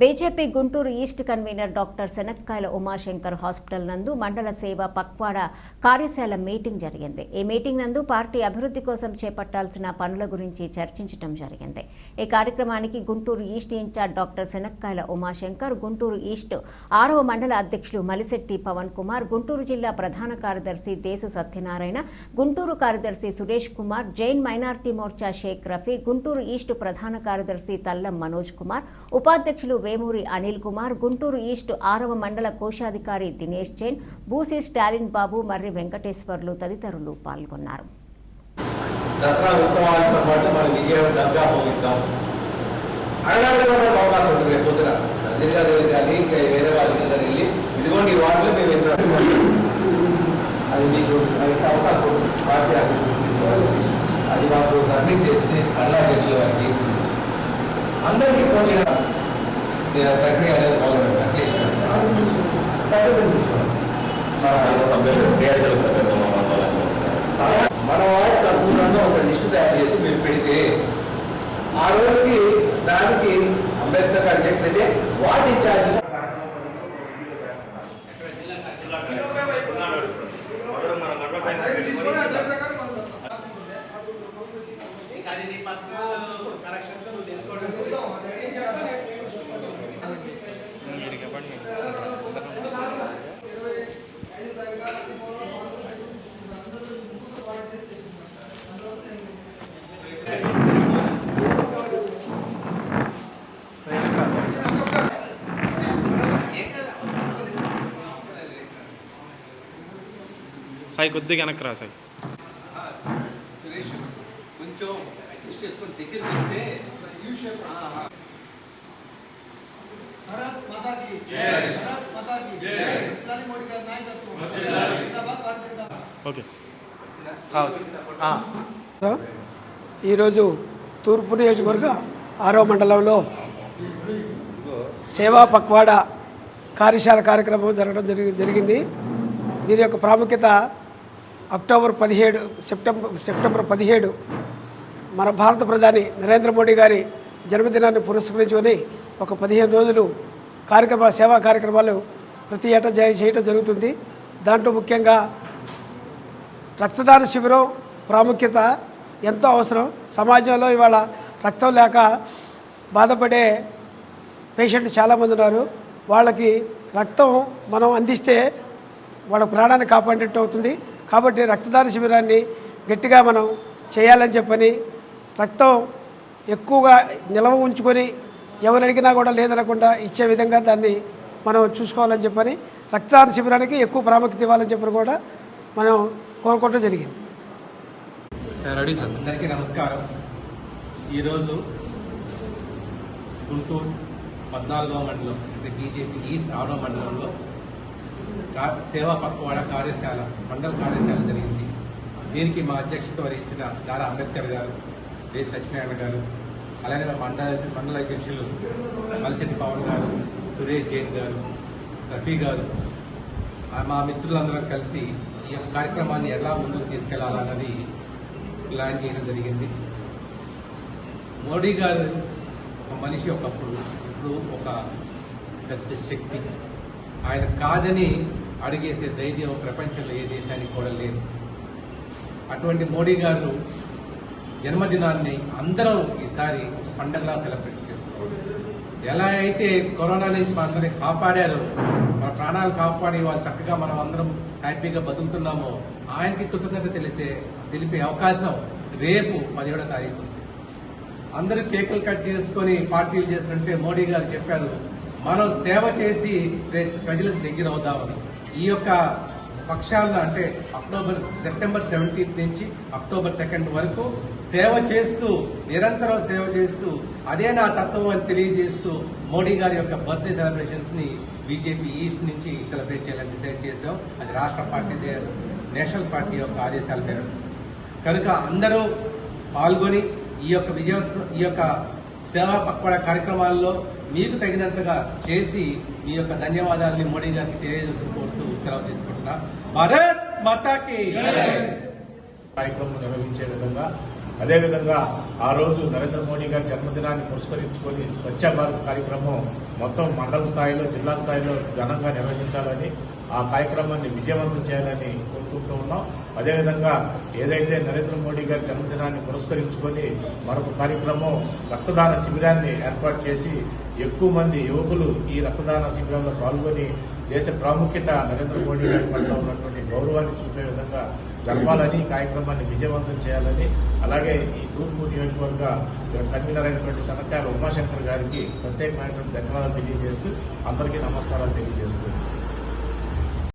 BJP Guntur east convener doctor Shanakkayala Umashankar hospital నందు మండల సేవ పక్వాడ కార్యశాల మీటింగ్ జరిగింది. ఈ మీటింగ్ నందు పార్టీ అభివృద్ధి కోసం చేపట్టాల్సిన పనుల గురించి చర్చించడం జరిగింది. ఈ కార్యక్రమానికి Guntur east in-charge doctor Shanakkayala Umashankar Guntur east ఆరవ మండల అధ్యక్షులు మలిశెట్టి పవన్ కుమార్ గుంటూరు జిల్లా ప్రధాన కార్యదర్శి దేశు సత్యనారాయణ గుంటూరు కార్యదర్శి సురేష్ కుమార్ జైన్ మైనార్టీ మోర్చా షేక్ రఫీ గుంటూరు ఈస్ట్ ప్రధాన కార్యదర్శి తల్లం మనోజ్ కుమార్ ఉపాధ్యక్షులు వేమూరి అనిల్ కుమార్ గుంటూరు ఈస్ట్ ఆరవ మండల కోశాధికారి దినేష్ జైన్ బూసి స్టాలిన్ బాబు మర్రి వెంకటేశ్వర్లు తదితరులు పాల్గొన్నారు. దసరా ఉత్సవాలతో పాటు మన విజయవాడ డంగా పోగిద్దాం. అనడానికి కూడా మనకు అవకాశం ఉంటుంది రేపు పొద్దున జిల్లా కానీ ఇంకా వేరే వాళ్ళ వెళ్ళి ఇదిగోండి ఈ వార్డులో మేము ఎంత అది మీకు అది అవకాశం ఉంటుంది పార్టీ ఆఫీస్ అది మాకు సబ్మిట్ చేస్తే అల్లా జడ్జి వారికి అందరికీ పోటీ ప్రక్రియ అనేది మొదలు అట్లీస్ట్ మన వారికి అనుగుణంగా ఒక లిస్టు తయారు చేసి మీరు పెడితే ఆ రోజుకి దానికి అంబేద్కర్ గారు చెప్పినైతే వాటి ఇన్ఛార్జ్ సాయి కొద్దిగా వెనక్కి రా సాయి సురేష్ కొంచెం అడ్జస్ట్ చేసుకొని దగ్గర తీస్తే భారత్ మాతా की జై. భారత్ మాతా की జై. నరేంద్ర మోడీ గారి నాయకత్వం వర్ధిల్లాలి. జిందాబాద్ భారత్ జిందాబాద్ ఓకే ఈరోజు తూర్పు నియోజకవర్గ ఆరో మండలంలో సేవా పక్వాడ కార్యశాల కార్యక్రమం జరగడం జరిగి జరిగింది దీని యొక్క ప్రాముఖ్యత అక్టోబర్ పదిహేడు సెప్టెంబర్ సెప్టెంబర్ పదిహేడు మన భారత ప్రధాని నరేంద్ర మోడీ గారి జన్మదినాన్ని పురస్కరించుకొని ఒక పదిహేను రోజులు కార్యక్రమ సేవా కార్యక్రమాలు ప్రతి ఏటా జాయిన్ చేయటం జరుగుతుంది. దాంట్లో ముఖ్యంగా రక్తదాన శిబిరం ప్రాముఖ్యత ఎంతో అవసరం. సమాజంలో ఇవాళ రక్తం లేక బాధపడే పేషెంట్ చాలామంది ఉన్నారు. వాళ్ళకి రక్తం మనం అందిస్తే వాళ్ళ ప్రాణాన్ని కాపాడినట్టు అవుతుంది. కాబట్టి రక్తదాన శిబిరాన్ని గట్టిగా మనం చేయాలని చెప్పని రక్తం ఎక్కువగా నిల్వ ఉంచుకొని ఎవరు అడిగినా కూడా లేదనకుండా ఇచ్చే విధంగా దాన్ని మనం చూసుకోవాలని చెప్పని రక్తదాన శిబిరానికి ఎక్కువ ప్రాముఖ్యత ఇవ్వాలని చెప్పని కూడా మనం కోరుకోవడం జరిగింది. Ready sir. అందరికీ నమస్కారం. ఈరోజు గుంటూరు పద్నాలుగవ మండలం అంటే బీజేపీ ఈస్ట్ ఆరో మండలంలో సేవా పక్వాడ కార్యశాల మండల కార్యశాల జరిగింది. దీనికి మా అధ్యక్షత వహించిన దారా అంబేద్కర్ గారు రే సత్యనారాయణ గారు అలాగే మండల మండల అధ్యక్షులు మలిశెట్టి పవన్ గారు సురేష్ జైన్ గారు రఫీ గారు. మా మిత్రులందరం కలిసి ఈ యొక్క కార్యక్రమాన్ని ఎలా ముందుకు తీసుకెళ్ళాలన్నది ప్లాన్ చేయడం జరిగింది. మోడీ గారు ఒక మనిషి ఒకప్పుడు ఇప్పుడు ఒక పెద్ద శక్తి. ఆయన కాదని అడిగేసే ధైర్యం ప్రపంచంలో ఏ దేశానికి కూడా లేదు. అటువంటి మోడీ గారు జన్మదినాన్ని అందరం ఈసారి పండగలా సెలబ్రేట్ చేసుకోవాలి. ఎలా అయితే కరోనా నుంచి మనందరినీ కాపాడారో మన ప్రాణాలు కాపాడి వాళ్ళు చక్కగా మనం అందరం హ్యాపీగా బతుకుతున్నామో ఆయనకి కృతజ్ఞత తెలిసే తెలిపే అవకాశం రేపు పదిహేడో తారీఖు అందరూ కేకులు కట్ చేసుకొని పార్టీలు చేస్తుంటే మోడీ గారు చెప్పారు మనం సేవ చేసి ప్రజలకు దగ్గర అవుదామని ఈ యొక్క పక్షాల్లో అంటే అక్టోబర్ సెప్టెంబర్ సెవెంటీన్త్ నుంచి అక్టోబర్ సెకండ్ వరకు సేవ చేస్తూ నిరంతరం సేవ చేస్తూ అదే నా తత్వం అని తెలియజేస్తూ మోడీ గారి యొక్క బర్త్డే సెలబ్రేషన్స్ని బీజేపీ ఈస్ట్ నుంచి సెలబ్రేట్ చేయాలని డిసైడ్ చేశాం. అది రాష్ట్ర పార్టీ నేషనల్ పార్టీ యొక్క ఆదేశాల మేరకు. కనుక అందరూ పాల్గొని ఈ యొక్క విజయోత్సవ ఈ యొక్క సేవా పక్వాడ కార్యక్రమాల్లో మీకు తగినంతగా చేసి మీ యొక్క ధన్యవాదాలని మోడీ గారికి తెలియజేస్తూ కోరుతూ సెలవు తీసుకుంటున్నా. భారత్ మాతాకి కార్యక్రమం నిర్వహించే విధంగా అదేవిధంగా ఆ రోజు నరేంద్ర మోడీ గారి జన్మదినాన్ని పురస్కరించుకొని స్వచ్ఛ భారత్ కార్యక్రమం మొత్తం మండల స్థాయిలో జిల్లా స్థాయిలో ఘనంగా నిర్వహించాలని ఆ కార్యక్రమాన్ని విజయవంతం చేయాలని కోరుకుంటూ ఉన్నాం. అదేవిధంగా ఏదైతే నరేంద్ర మోడీ గారి జన్మదినాన్ని పురస్కరించుకొని మరొక కార్యక్రమం రక్తదాన శిబిరాన్ని ఏర్పాటు చేసి ఎక్కువ మంది యువకులు ఈ రక్తదాన శిబిరంలో పాల్గొని దేశ ప్రాముఖ్యత నరేంద్ర మోడీ గారి పట్ల ఉన్నటువంటి గౌరవాన్ని చూపే విధంగా జరపాలని కార్యక్రమాన్ని విజయవంతం చేయాలని అలాగే ఈ తూర్పు నియోజకవర్గ కన్వీనర్ అయినటువంటి సనకాల ఉమాశంకర్ గారికి ప్రత్యేకమైనటువంటి ధన్యవాదాలు తెలియజేస్తూ అందరికీ నమస్కారాలు తెలియజేస్తూ